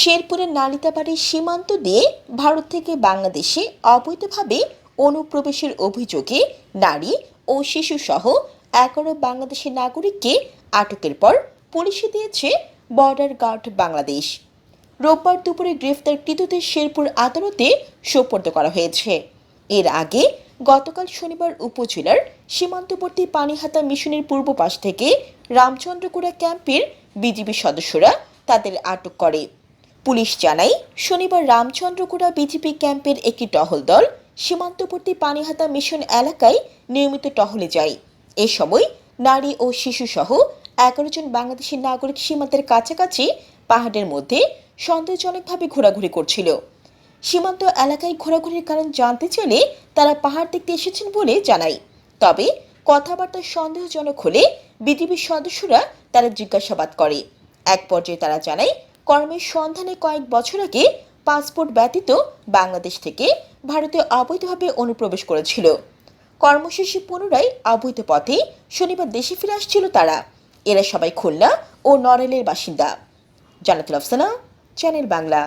শেরপুরের নালিতাবাড়ির সীমান্ত দিয়ে ভারত থেকে বাংলাদেশে অবৈধভাবে অনুপ্রবেশের অভিযোগে নারী ও শিশুসহ এগারো বাংলাদেশের নাগরিককে আটকের পর পুলিশে দিয়েছে বর্ডার গার্ড বাংলাদেশ। রোববার দুপুরে গ্রেফতার গ্রেফতারকৃতদের শেরপুর আদালতে সোপর্দ করা হয়েছে। এর আগে গতকাল শনিবার উপজেলার সীমান্তবর্তী পানিহাতা মিশনের পূর্ব পাশ থেকে রামচন্দ্রকুড়া ক্যাম্পের বিজিবি সদস্যরা তাদের আটক করে। পুলিশ জানায়, শনিবার রামচন্দ্রকুড়া বিজিবি ক্যাম্পের একটি টহল দল সীমান্তবর্তী পানিহাতা মিশন এলাকায় নিয়মিত টহলে যায়। এ সময় নারী ও শিশুসহ এগারো জন বাংলাদেশি নাগরিক সীমান্তের কাছাকাছি পাহাড়ের মধ্যে সন্দেহজনকভাবে ঘোরাঘুরি করছিল। সীমান্ত এলাকায় ঘোরাঘুরির কারণ জানতে চাইলে তারা পাহাড় দেখতে এসেছেন বলে জানায়। তবে কথাবার্তা সন্দেহজনক হলে বিজিবির সদস্যরা তারা জিজ্ঞাসাবাদ করে। এক পর্যায়ে তারা জানায় কর্মের সন্ধানে কয়েক বছর আগে পাসপোর্ট ব্যতীত বাংলাদেশ থেকে ভারতে অবৈধভাবে অনুপ্রবেশ করেছিল। কর্মশেষে পুনরায় অবৈধ পথে শনিবার দেশে ফিরে আসছিল তারা। এরা সবাই খুলনা ও নরেলের বাসিন্দা। জানাতুল আফসানা, চ্যানেল বাংলা।